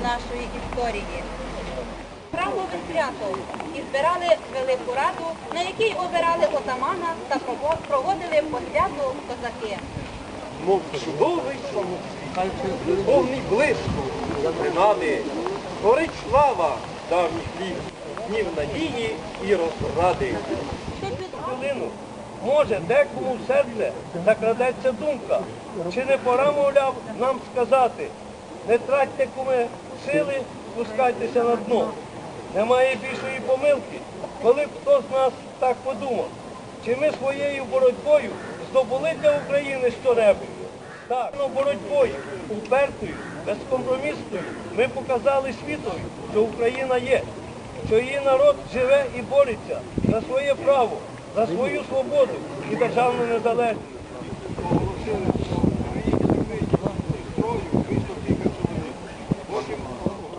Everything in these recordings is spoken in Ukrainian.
нашої історії. Храмове свято і збирали велику раду, на якій обирали отамана та прово- проводили посвяту козаки. мов чудовий самоцвіт, повний блиску, принади, горить слава давніх літ, днів надії і розради. хвилину. Може, декому в серце закрадеться думка, чи не пора, мовляв, нам сказати, не тратьте куми сили, спускайтеся на дно. Немає більшої помилки, коли б хто з нас так подумав. Чи ми своєю боротьбою здобули для України що-небудь? Так, ну, боротьбою, упертою, безкомпромісною, ми показали світові, що Україна є, що її народ живе і бореться за своє право, за свою свободу і державну незалежність.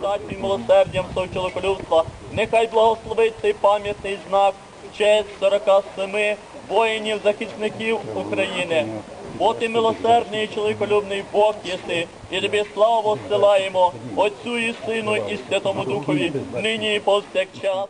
Дати милосердям совчолоколюбства, нехай благословить цей пам'ятний знак честь 47 воїнів-захисників України. Бо ти милосердний і чоловіколюбний Бог єси, і тобі славу посилаємо Отцю і Сину і Святому Духові, нині і повсякчас.